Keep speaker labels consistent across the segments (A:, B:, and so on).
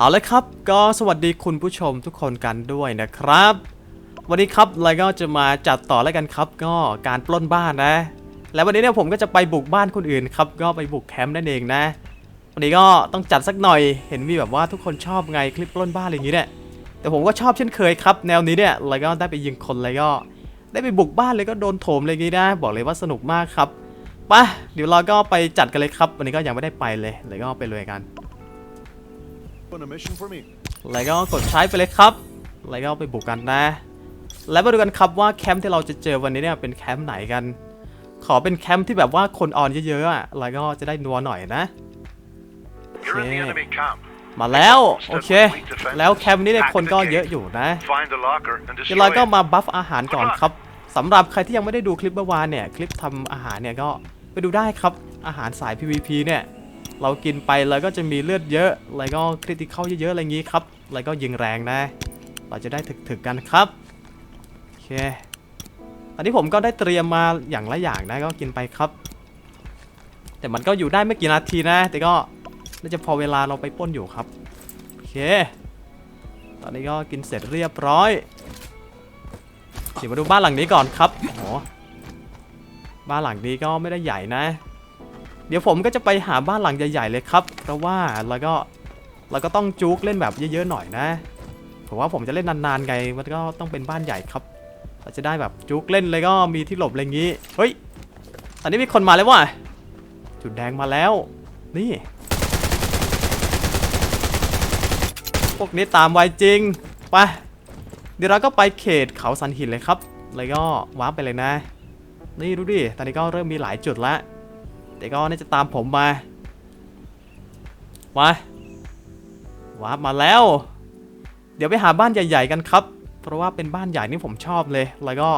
A: เอาลยครับ ก็สวัสดีคุณผู้ชมทุกคนกันด้วยนะครับ วันนี้ครับเราก็จะมาจัดต่อแล้วกันครับ ก็การปล้นบ้านนะ แล้ววันนี้เนี่ยผมก็จะไปบุกบ้านคนอื่นครับ ก็ไปบุกแคมป์นั่นเองนะ วันนี้ก็ต้องจัดสักหน่อย เห็นมีแบบว่าทุกคนชอบไงคลิปปล้นบ้านอะไรอย่างนี้เนี่ย แต่ผมก็ชอบเช่นเคยครับ แนวนี้เนี่ยแล้วก็ได้ไปยิงคนแล้วก็ ได้ไปบุกบ้านเลยก็โดนโถมอะไรอย่างนี้นะ บอกเลยว่าสนุกมากครับไปเดี๋ยวเราก็ไปจัดกันเลยครับ วันนี้ก็ยังไม่ได้ไปเลยเลยก็ไปเลยกัน แล้วก็กดใช้ไปเลยครับ แล้วก็ไปบุกกันนะ แล้วมาดูกันครับว่าแคมป์ที่เราจะเจอวันนี้เนี่ยเป็นแคมป์ไหนกัน ขอเป็นแคมป์ที่แบบว่าคนออนเยอะๆอะแล้วก็จะได้นัวหน่อยนะ
B: You're in the
A: Yeah.
B: enemy camp.
A: มาแล้วโอเค แล้วแคมป์นี้เนี่ยคนก็เยอะอยู่นะ
B: Find the locker and
A: เดี๋ยวเรา
B: destroy
A: ก็
B: it.
A: มาบัฟอาหารก่อนครับสำหรับใครที่ยังไม่ได้ดูคลิปเมื่อวานเนี่ยคลิปทำอาหารเนี่ยก็ไปดูได้ครับอาหารสาย PVP เนี่ย เรากินไปแล้วก็จะมีเลือดเยอะแล้วก็คริติเข้าเยอะๆอะไรอย่างงี้ครับแล้วก็ยิงแรงนะ เราจะได้ถึกๆกันครับโอเคอันนี้ผมก็ได้เตรียมมาอย่างละอย่างนะก็กินไปครับ แต่มันก็อยู่ได้ไม่กี่นาทีนะ แต่ก็น่าจะพอเวลาเราไปป้นอยู่ครับโอเค ตอนนี้ก็กินเสร็จเรียบร้อยเดี๋ยวมาดูบ้านหลังนี้ก่อนครับโอ้โหบ้านหลังนี้ก็ไม่ได้ใหญ่นะ เดี๋ยวผมก็จะไปหาบ้านหลังใหญ่ ๆ เลยครับ เพราะว่าเราก็เราก็ต้องจุกเล่นแบบเยอะๆหน่อยนะผมว่าผมจะเล่นนานๆไงมันก็ต้องเป็นบ้านใหญ่ครับ เราจะได้แบบจุกเล่นเลยก็มีที่หลบอะไรอย่างงี้เฮ้ยตอนนี้มีคนมาแล้วว่ะจุดแดงมาแล้ว นี่พวกนี้ตามไวจริงไปเดี๋ยวเราก็ไปเขตเขาสันหินเลยครับ แล้วก็วาร์ปไปเลยนะ นี่ดูดิ ตอนนี้ก็เริ่มมีหลายจุดแล้ว แต่ก็น่าจะตามผมมา มาวาร์ปมาแล้ว เดี๋ยวไปหาบ้านใหญ่ๆกันครับ เพราะว่าเป็นบ้านใหญ่นี่ผมชอบเลย แล้วก็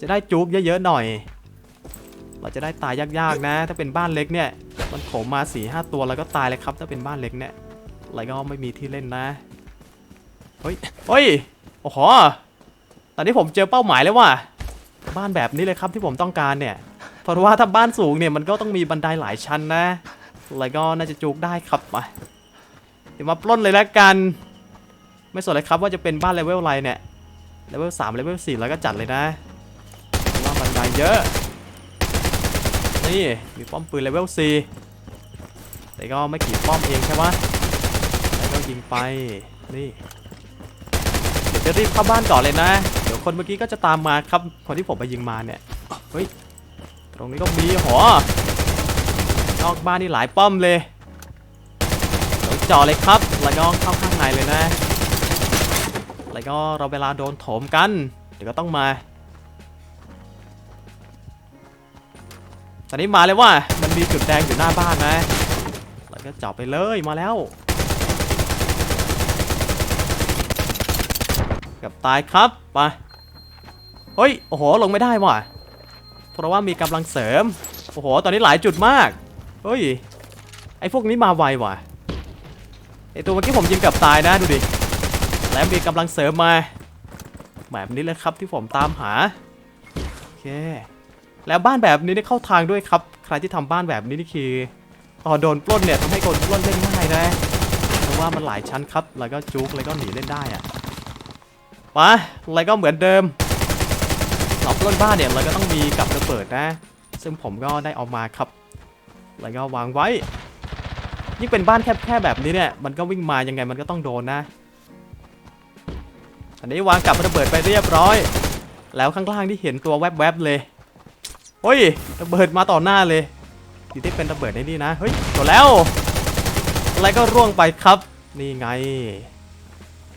A: จะได้จุกเยอะๆหน่อย เราจะได้ตายยากๆนะ ถ้าเป็นบ้านเล็กเนี่ย มันโผล่มา4ี่ห้าตัวแล้วก็ตายเลยครับ ถ้าเป็นบ้านเล็กเนี่ยแล้วก็ไม่มีที่เล่นนะ เฮ้ย เฮ้ย โอ้โห ตอนนี้ผมเจอเป้าหมายแล้วว่ะ บ้านแบบนี้เลยครับที่ผมต้องการเนี่ย เพราะว่าถ้าบ้านสูงเนี่ยมันก็ต้องมีบันไดหลายชั้นนะแล้วก็น่าจะจุกได้ครับมาเดี๋ยวมาปล้นเลยแล้วกัน ไม่สนเลยครับว่าจะเป็นบ้านเลเวลอะไรเนี่ยเลเวล3เลเวล4แล้วก็จัดเลยนะเพราะว่าบันไดเยอะ นี่มีป้อมปืนเลเวล4แต่ก็ไม่กี่ป้อมเองใช่ไหมแล้วก็ยิงไปนี่เดี๋ยวจะรีบเข้าบ้านก่อนเลยนะ เดี๋ยวคนเมื่อกี้ก็จะตามมาครับคนที่ผมไปยิงมาเนี่ยเฮ้ย ตรงนี้ก็มีหอนอกบ้านนี่หลายป้อมเลยเดี๋ยวจ่อเลยครับแล้วก็เข้าข้างในเลยนะแล้วก็เราเวลาโดนโถมกัน เดี๋ยวก็ต้องมาตอนนี้มาเลยว่ามันมีจุดแดงอยู่หน้าบ้านนะแล้วก็เจาะไปเลยมาแล้วกับตายครับไปเฮ้ย โอ้โห ลงไม่ได้ว่ะ เพราะว่ามีกำลังเสริม โอ้โห ตอนนี้หลายจุดมาก เฮ้ย ไอพวกนี้มาไวว่ะ ไอตัวเมื่อกี้ผมยิงกับตายนะดูดิ แล้วมีกำลังเสริมมาแบบนี้เลยครับที่ผมตามหา โอเค แล้วบ้านแบบนี้ได้เข้าทางด้วยครับ ใครที่ทำบ้านแบบนี้นี่คือพอโดนปล้นเนี่ยทำให้โดนปล้นเล่นง่ายนะ เพราะว่ามันหลายชั้นครับ แล้วก็จุกแล้วก็หนีเล่นได้อะมาอะไรก็เหมือนเดิม เราปล้นบ้านเนี่ยเราก็ต้องมีกับระเบิดนะ ซึ่งผมก็ได้เอามาครับ แล้วก็วางไว้ ยิ่งเป็นบ้านแคบๆแบบนี้เนี่ยมันก็วิ่งมายังไงมันก็ต้องโดนนะอันนี้วางกับระเบิดไปเรียบร้อย แล้วข้างล่างที่เห็นตัวแวบๆเลยเฮ้ยระเบิดมาต่อหน้าเลยอยู่ที่เป็นระเบิดในนี่นะเฮ้ยจบแล้ว อะไรก็ร่วงไปครับนี่ไง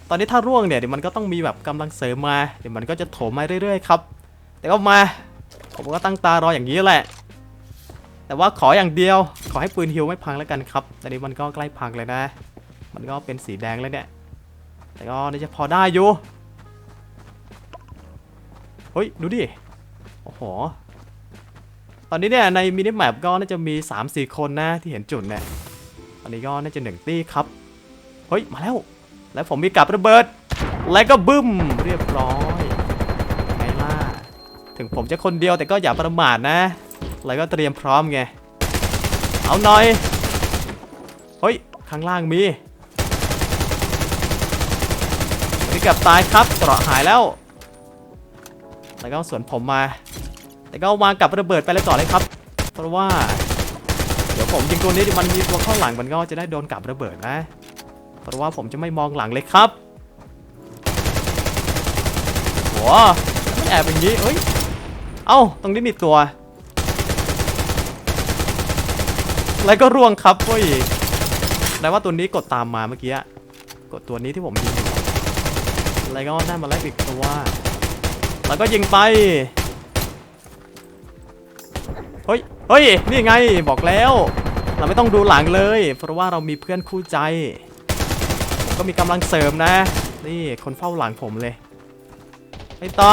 A: ตอนนี้ถ้าร่วงเนี่ยเดี๋ยวมันก็ต้องมีแบบกำลังเสริมมาเดี๋ยวมันก็จะโถมมาเรื่อยๆครับ แต่ก็มา ผมก็ตั้งตารออย่างนี้แหละ แต่ว่าขออย่างเดียว ขอให้ปืนฮิวไม่พังแล้วกันครับตอนนี้มันก็ใกล้พังเลยนะ มันก็เป็นสีแดงแล้วเนี่ย แต่ก็น่าจะพอได้อยู่ เฮ้ย ดูดิ โอ้โห ตอนนี้เนี่ยในมินิแมปก็น่าจะมี 3-4 คนนะที่เห็นจุดเนี่ยตอนนี้ก็น่าจะหนึ่งตี้ครับ เฮ้ย มาแล้ว แล้วผมมีกับระเบิด แล้วก็บึ้ม เรียบร้อย ถึงผมจะคนเดียวแต่ก็อย่าประมาทนะแล้วก็เตรียมพร้อมไง เอาหน่อย เฮ้ย ข้างล่างมีนี่กือบตายครับเกราะหายแล้ว แล้วก็สวนผมมา แต่ก็วางกับระเบิดไปเลยก่อนเลยครับ เพราะว่า เดี๋ยวผมยิงตัวนี้มันมีตัวเข้าหลังมันก็จะได้โดนกับระเบิดนะ เพราะว่าผมจะไม่มองหลังเลยครับโหมันแอบอย่างนี้เอ้ย อ้าตรงนี้มีตัว แล้วก็ร่วงครับเฮ้ยแปลว่าตัวนี้กดตามมาเมื่อกี้กดตัวนี้ที่ผมยิงแล้วก็ได้มาแล้อีกตัวแล้วก็ยิงไปเฮ้ยเฮ้ยนี่ไงบอกแล้ว เราไม่ต้องดูหลังเลย เพราะว่าเรามีเพื่อนคู่ใจ ก็มีกำลังเสริมนะ นี่คนเฝ้าหลังผมเลยไปต่อ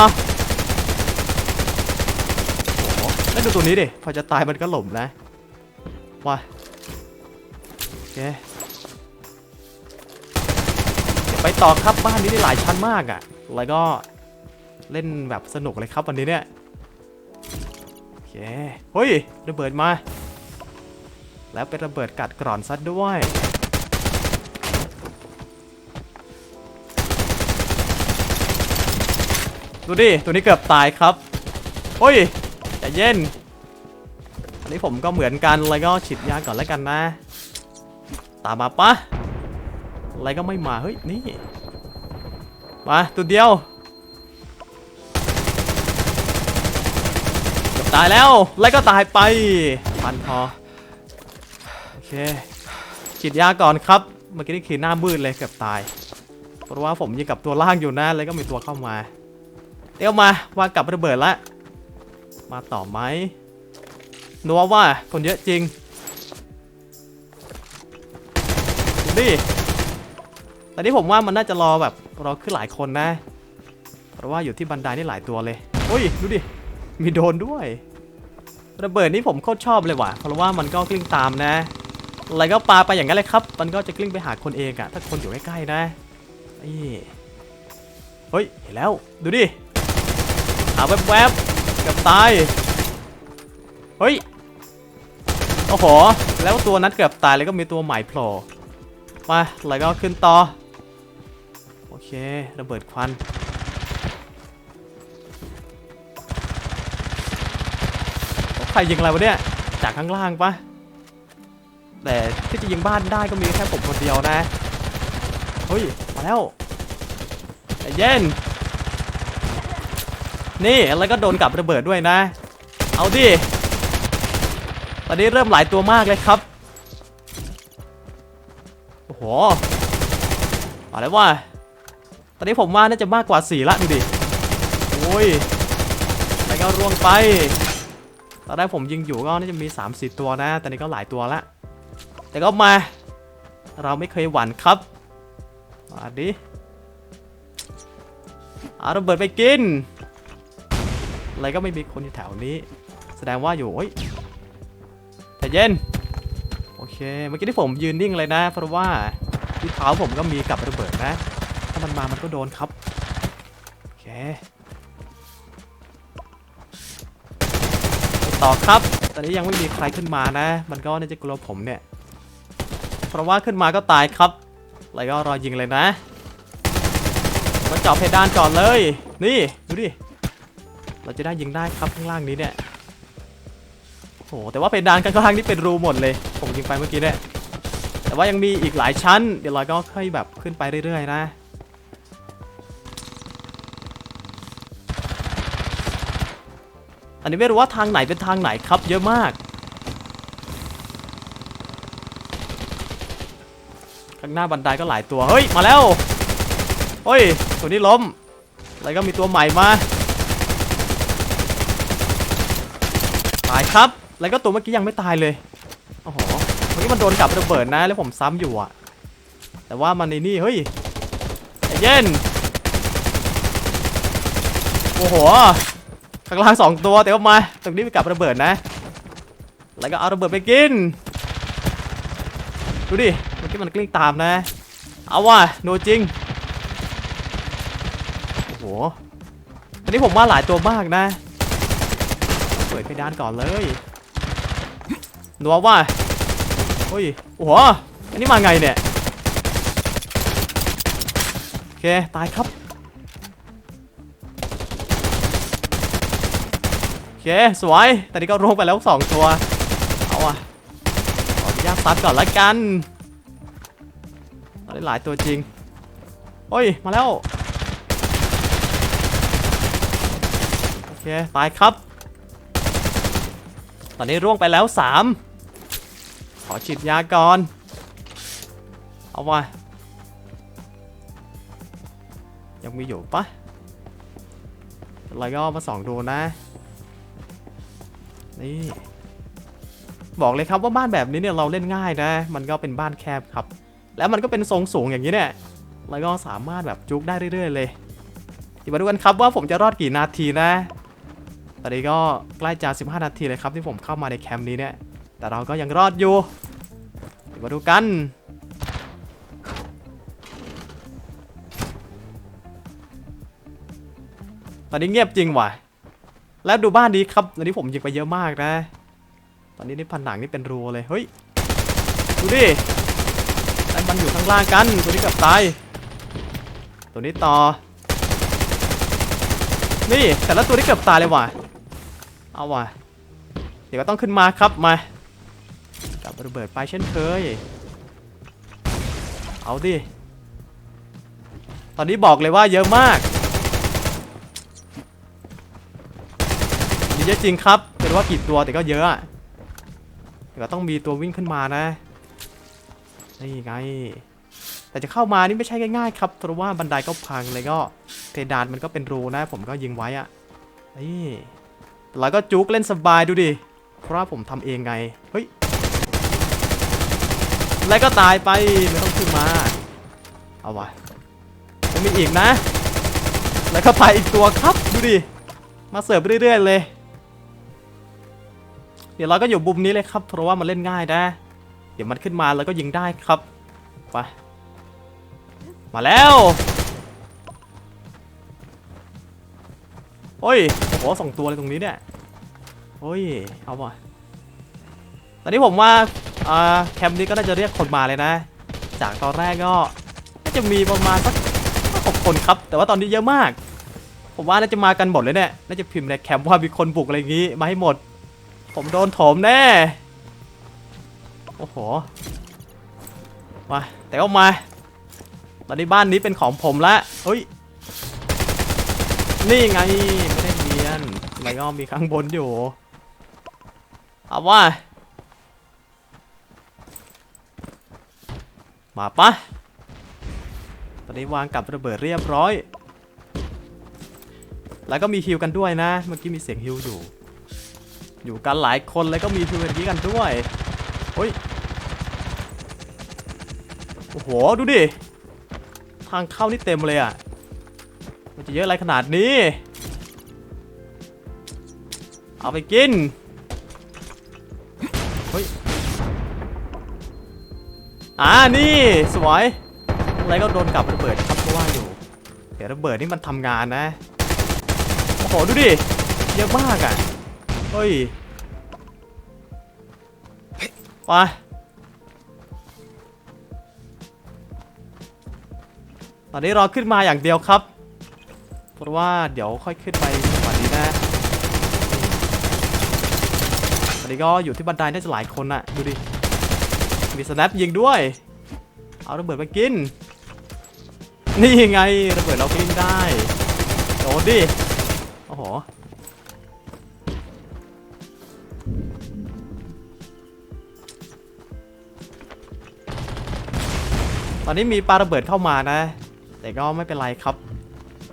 A: แล้วดูตัวนี้ดิ พอจะตายมันก็หล่มนะว้าโอเคไปต่อครับบ้านนี้ได้หลายชั้นมากอะ่ะ แล้วก็เล่นแบบสนุกเลยครับวันนี้เนี่ย โอเค เฮ้ยระเบิดมา แล้วเป็นระเบิดกัดกร่อนซัดด้วยดูดิ ตัวนี้เกือบตายครับเฮ้ย เย็น อันนี้ผมก็เหมือนกันแล้วก็ฉีดยาก่อนแล้วกันนะ ตามมาปะอะไรก็ไม่มา เฮ้ย นี่ มาตัวเดียวตายแล้ว แล้วก็ตายไปพันพอโอเคฉีดยาก่อนครับ เมื่อกี้นี่คือหน้ามืดเลยเกือบตาย เพราะว่าผมยิงกับตัวล่างอยู่นะ แล้วก็มีตัวเข้ามา เดี๋ยวมาวางกับระเบิดละ มาต่อไหมนัวว่าคนเยอะจริงดูดิตอนนี้ผมว่ามันน่าจะรอแบบรอขึ้นหลายคนนะ เพราะว่าอยู่ที่บันไดนี่หลายตัวเลยโอ้ยดูดิ มีโดนด้วย ระเบิดนี่ผมโคตรชอบเลยว่ะ เพราะว่ามันก็กลิ้งตามนะ อะไรก็ปาไปอย่างนั้นเลยครับ มันก็จะกลิ้งไปหาคนเองอะถ้าคนอยู่ใกล้ๆนะนี่เฮ้ย เห็นแล้ว ดูดิ หาแวบๆ เกับตาย เฮ้ย โอ้โห แล้วตัวนั้นเกือบตายแล้วก็มีตัวใหม่โผล่มาแล้วก็ขึ้นต่อ โอเค ระเบิดควันใครยิงอะไรวะเนี่ย จากข้างล่างปะแต่ที่จะยิงบ้านได้ก็มีแค่ผมคนเดียวนะ เฮ้ย มาแล้วใจเย็น นี่แล้วก็โดนกับระเบิดด้วยนะ เอาดิ ตอนนี้เริ่มหลายตัวมากเลยครับ โอ้โหมาแล้วว่า ตอนนี้ผมว่าน่าจะมากกว่า 4 ละดูดิ โอ้ยแล้วก็ร่วงไป ตอนแรกผมยิงอยู่ก็น่าจะมี 3-4 ตัวนะตอนนี้ก็หลายตัวละ แต่ก็มา เราไม่เคยหวั่นครับ มาดิเอาระเบิดไปกิน อะไรก็ไม่มีคนอยู่แถวนี้ แสดงว่าอยู่โอ้ยแต่เย็น โอเค เมื่อกี้ที่ผมยืนนิ่งเลยนะ เพราะว่าที่เท้าผมก็มีกับระเบิดนะ ถ้ามันมา มันก็โดนครับ โอเค ต่อครับ ตอนนี้ยังไม่มีใครขึ้นมานะ มันก็น่าจะกลัวผมเนี่ย เพราะว่าขึ้นมาก็ตายครับแล้วก็รอยิงเลยนะมาเจาะเพดานก่อนเลย นี่ ดูดิ เราจะได้ยิงได้ครับข้างล่างนี้เนี่ยโหแต่ว่าเพดานข้างล่างนี่เป็นรูหมดเลย ผมยิงไปเมื่อกี้เนี่ยแต่ว่ายังมีอีกหลายชั้น เดี๋ยวเราก็ค่อยแบบขึ้นไปเรื่อยๆนะอันนี้ไม่รู้ว่าทางไหนเป็นทางไหนครับ เยอะมาก ข้างหน้าบันไดก็หลายตัว เฮ้ย มาแล้ว เฮ้ย ตัวนี้ล้ม แล้วก็มีตัวใหม่มา ตายครับ แล้วก็ตัวเมื่อกี้ยังไม่ตายเลย โอ้โห เมื่อกี้มันโดนกับระเบิดนะ แล้วผมซ้ำอยู่อะแต่ว่ามันในนี่ เฮ้ยใจเย็น โอ้โหข้างล่างสองตัวแต่ว่ามา ตรงนี้ไปกับระเบิดนะ แล้วก็เอาระเบิดไปกิน ดูดิ เมื่อกี้มันกลิ้งตามนะ เอาว่ะโนจริง โอ้โหอันนี้ผมว่าหลายตัวมากนะ ดเพดานก่อนเลยนัวว่าเฮ้ยโอ้โหอันนี้มาไงเนี่ยเคตายครับโอเคสวยแต่นี่ก็ร่วงไปแล้วสองตัวเอาอะขออนุญาตซัดก่อนละกันเอาได้หลายตัวจริงโอ้ยมาแล้วโอเคตายครับ ตอนนี้ร่วงไปแล้ว 3 ขอฉีดยาก่อน เอาไวะยังมีอยู่ปะอะไรก็มาสองดูนะ นี่ บอกเลยครับว่าบ้านแบบนี้เนี่ยเราเล่นง่ายนะ มันก็เป็นบ้านแคบครับ แล้วมันก็เป็นทรงสูงอย่างนี้เนี่ยแล้วก็สามารถแบบจุกได้เรื่อย ๆ เลยเดี๋ยวมาดูกันครับว่าผมจะรอดกี่นาทีนะ ตอนนี้ก็ใกล้จะ 15 นาทีเลยครับที่ผมเข้ามาในแคมป์นี้เนี่ย แต่เราก็ยังรอดอยู่เดี๋ยวมาดูกัน ตอนนี้เงียบจริงว่ะ แล้วดูบ้านนี้ครับ ตอนนี้ผมยิงไปเยอะมากนะ ตอนนี้นี่ผนังนี่เป็นรูเลย เฮ้ย ดูดิแล้วมันอยู่ข้างล่างกัน ตัวนี้เกับตาย ตัวนี้ต่อ นี่แต่ละตัวนี้เกือบตายเลยว่ะ เอาว่ะ เดี๋ยวก็ต้องขึ้นมาครับมากับระเบิดไปเช่นเคย เอาดิ ตอนนี้บอกเลยว่าเยอะมากมีเยอะจริงครับเป็นว่ากี่ตัวแต่ก็เยอะเดี๋ยวต้องมีตัววิ่งขึ้นมานะ นี่ไง แต่จะเข้ามานี่ไม่ใช่ง่ายๆครับเพราะว่าบันไดก็พังเลยก็เพดานมันก็เป็นรูนะ ผมก็ยิงไว้อะนี่ แล้วก็จุกเล่นสบายดูดิ เพราะว่าผมทำเองไง เฮ้ย แล้วก็ตายไปไม่ต้องขึ้นมา เอาวะยังมีอีกนะ แล้วก็ไปอีกตัวครับดูดิ มาเสิร์ฟเรื่อยๆเลย เดี๋ยวเราก็อยู่บุมนี้เลยครับ เพราะว่ามันเล่นง่ายนะ เดี๋ยวมันขึ้นมาแล้วก็ยิงได้ครับ ไป มาแล้ว โอ้ยโอ้โหสองตัวเลยตรงนี้เนี่ยโอ้ยเอาว่ตอนนี้ผมว่าอ่าแคมป์นี้ก็น่าจะเรียกคนมาเลยนะ จากตอนแรกก็น่าจะมีประมาณสักหกคนครับ แต่ว่าตอนนี้เยอะมาก ผมว่าน่าจะมากันหมดเลยเนี่ยน่าจะพิมพ์ในแคมป์ว่ามีคนบุกอะไรอย่างงี้มาให้หมด ผมโดนโถมแน่โอ้โหมาแต่ก็มา ตอนนี้บ้านนี้เป็นของผมละเฮ้ยนี่ไง ยนแล้วก็มีข้างบนอยู่ เอาว่า มาปะตอนนี้วางกับระเบิดเรียบร้อย แล้วก็มีฮิวกันด้วยนะ เมื่อกี้มีเสียงฮิวอยู่ อยู่กันหลายคนแล้วก็มีฮิวกันนี้กันด้วยเฮ้ย โอ้โห ดูดิ ทางเข้านี่เต็มเลยอะ มันจะเยอะอะไรขนาดนี้ เอาไปกิน เฮ้ย อ่า นี่สวย อะไรก็โดนกลับระเบิดครับเพราะว่าอยู่ เดี๋ยวระเบิดนี่มันทำงานนะ โอ้โห ดูดิ เยอะมากอะ เฮ้ย ไปตอนนี้รอขึ้นมาอย่างเดียวครับ เพราะว่าเดี๋ยวค่อยขึ้นไปกว่านี้นะ ตอนนี้ ก็อยู่ที่บันไดน่าจะหลายคนอะดูดิ มีสแนปยิงด้วย เอาระเบิดมากิน นี่ไงระเบิดเรากินได้โดนดิ โอ้โห ตอนนี้มีปลาระเบิดเข้ามานะ แต่ก็ไม่เป็นไรครับ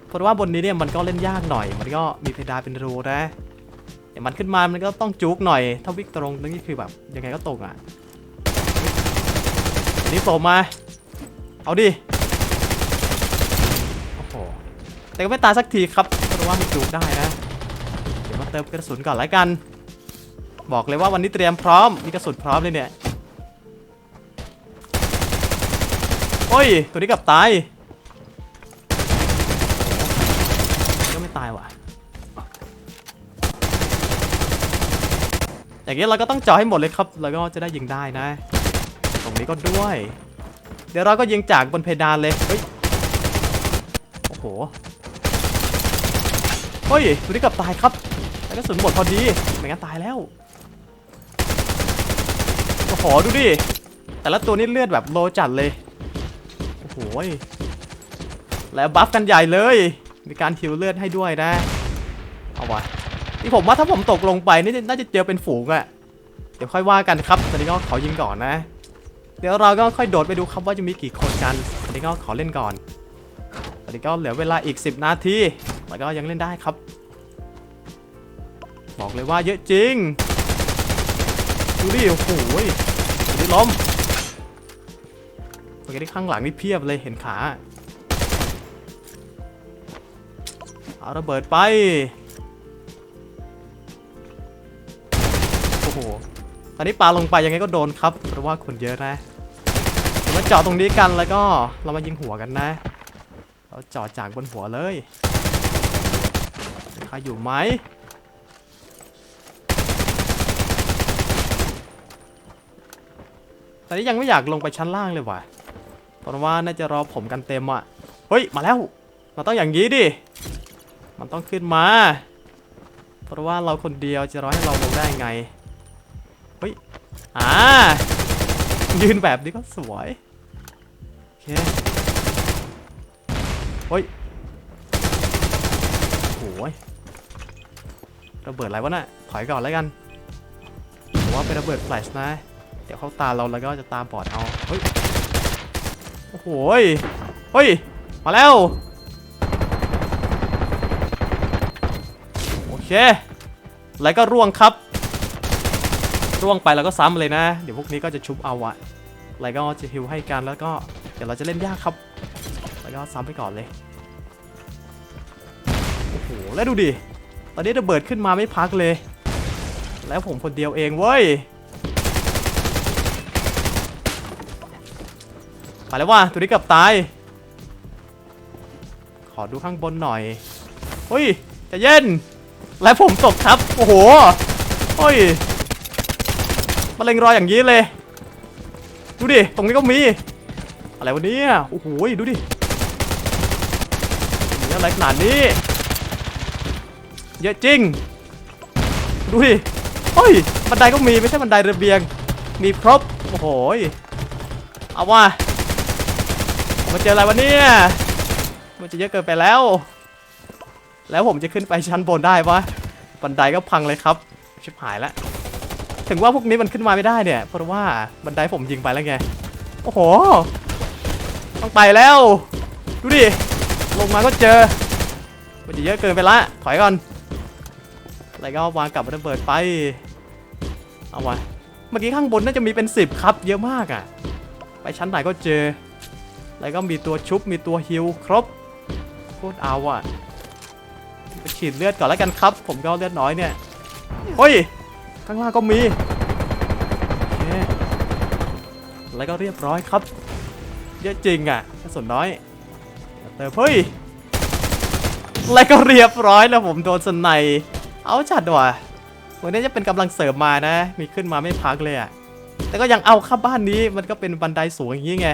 A: เพราะว่าบนนี้เนี่ยมันก็เล่นยากหน่อย มันก็มีเพดานเป็นรูนะ เดี๋ยวมันขึ้นมามันก็ต้องจุกหน่อย ถ้าวิ่งตรงนี่คือแบบยังไงก็ตกอะนนี้โผล่มา เอาดิ โอ้โห แต่ก็ไม่ตายสักทีครับ เพราะว่ามันจุกได้นะ เดี๋ยวมาเติมกระสุนก่อนล้วกัน บอกเลยว่าวันนี้เตรียมพร้อม มีกระสุนพร้อมเลยเนี่ย โอ้ย ตัวนี้เกับตาย อย่างนี้เราก็ต้องเจาะให้หมดเลยครับแล้วก็จะได้ยิงได้นะ ตรงนี้ก็ด้วย เดี๋ยวเราก็ยิงจากบนเพดานเลยเฮ้ยโอ้โหเฮ้ยตัวนี้กับตายครับแต่กระสุนหมดพอดีไม่งั้นตายแล้วโอ้โหดูดิแต่ละตัวนี่เลือดแบบโลจัดเลยโอ้โหแล้วบัฟกันใหญ่เลย มีการฮิวเลือดให้ด้วยนะ เอาวะ นี่ผมว่าถ้าผมตกลงไปนี่น่าจะเจอเป็นฝูงอะเดี๋ยวค่อยว่ากันครับตอนนี้ก็ขอยิงก่อนนะ เดี๋ยวเราก็ค่อยโดดไปดูครับว่าจะมีกี่คนกันตอนนี้ก็ขอเล่นก่อนตอนนี้ก็เหลือเวลาอีก 10 นาทีแล้วก็ยังเล่นได้ครับ บอกเลยว่าเยอะจริงดูดิโอ้โหยดูดิล้มโอเคที่ข้างหลังนี่เพียบเลยเห็นขาเอาระเบิดไป ตอนนี้ปลาลงไปยังไงก็โดนครับเพราะว่าคนเยอะนะเรามาเจาะตรงนี้กันแล้วก็เรามายิงหัวกันนะ เราเจาะจากบนหัวเลยใครอยู่ไหมตอนนี้ยังไม่อยากลงไปชั้นล่างเลยว่ะเพราะว่าน่าจะรอผมกันเต็มอะ เฮ้ย มาแล้ว มันต้องอย่างนี้ดิ มันต้องขึ้นมา เพราะว่าเราคนเดียวจะรอให้เราลงได้ไง เฮ้ย อ่า ยืนแบบนี้ก็สวย โอเค เฮ้ยโอ้ยระเบิดอะไรวะน่ะ ถอยก่อนแล้วกันผมว่าเป็นระเบิดแฟลชนะ เดี๋ยวเขาตามเราแล้วก็จะตามบอดเอา เฮ้ย โอ้โหเฮ้ย มาแล้ว โอเค แล้วก็ร่วงครับ ร่วงไปแล้วก็ซ้ำเลยนะ เดี๋ยวพวกนี้ก็จะชุบเอาอะแล้วก็จะฮิวให้กันแล้วก็เดี๋ยวเราจะเล่นยากครับแล้วก็ซ้ำไปก่อนเลยโอ้โหแล้วดูดิตอนนี้ระเบิดขึ้นมาไม่พักเลย แล้วผมคนเดียวเองเว้ยไปแล้วว่ะตัวนี้เกือบตาย ขอดูข้างบนหน่อยเฮ้ยจะเย็นและผมตกครับ โอ้โหเฮ้ย มะเร็งรอยอย่างนี้เลย ดูดิ ตรงนี้ก็มี อะไรวะเนี่ยโอ้โหดูดิมีอะไรขนาดนี้ เยอะจริง ดูดิเฮ้ย บันไดก็มี ไม่ใช่บันไดระเบียง มีครบ โอ้โหเอาว่ามาเจออะไรวะเนี่ย มันจะเยอะเกินไปแล้ว แล้วผมจะขึ้นไปชั้นบนได้ปะบันไดก็พังเลยครับ ชิบหายแล้ว ถึงว่าพวกนี้มันขึ้นมาไม่ได้เนี่ยเพราะว่าบันไดผมยิงไปแล้วไงโอ้โหต้องไปแล้ว ดูดิลงมาก็เจอมันจะเยอะเกินไปละถอยก่อนแล้วก็วางกลับระเบิดไปเอาวะเมื่อกี้ข้างบนน่าจะมีเป็น 10 ครับ เยอะมากอะ่ะ ไปชั้นไหนก็เจอ แล้วก็มีตัวชุบมีตัวฮิลครบโคตรเอาอะไปฉีดเลือดก่อนแล้วกันครับ ผมก็เลือดน้อยเนี่ยเฮ้ย ข้างล่างก็มีโอเคแล้วก็เรียบร้อยครับ เยอะจริงอะกระสุนน้อยเติมเฮ้ยแล้วก็เรียบร้อยแล้วผมโดนสนในเอาจัดว่ะวันนี้จะเป็นกำลังเสริมมานะ มีขึ้นมาไม่พักเลยอะแต่ก็ยังเอาครับบ้านนี้มันก็เป็นบันไดสูงอย่างนี้ไง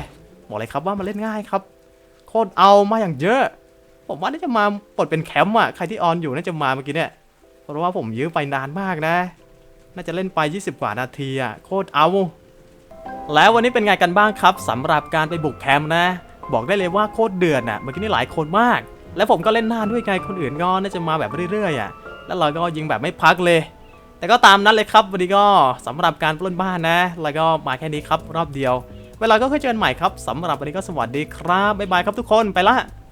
A: บอกเลยครับว่ามันเล่นง่ายครับ โคตรเอามาอย่างเยอะ ผมว่าน่าจะมาปลดเป็นแคมป์อะใครที่ออนอยู่น่าจะมาเมื่อกี้เนี่ยเพราะว่าผมยื้อไปนานมากนะ น่าจะเล่นไป 20 กว่านาทีอะโคตรเอา แล้ววันนี้เป็นไงกันบ้างครับสำหรับการไปบุกแคมป์นะ บอกได้เลยว่าโคตรเดือดอะเมื่อกี้นี่หลายคนมาก แล้วผมก็เล่นหน้าด้วยไงคนอื่นก็น่าจะมาแบบเรื่อยๆอะแล้วเราก็ยิงแบบไม่พักเลย แต่ก็ตามนั้นเลยครับวันนี้ก็สำหรับการปล้นบ้านนะ แล้วก็มาแค่นี้ครับรอบเดียว เวลาก็ค่อยเจอกันใหม่ครับสำหรับวันนี้ก็สวัสดีครับบ๊ายบายครับทุกคนไปละ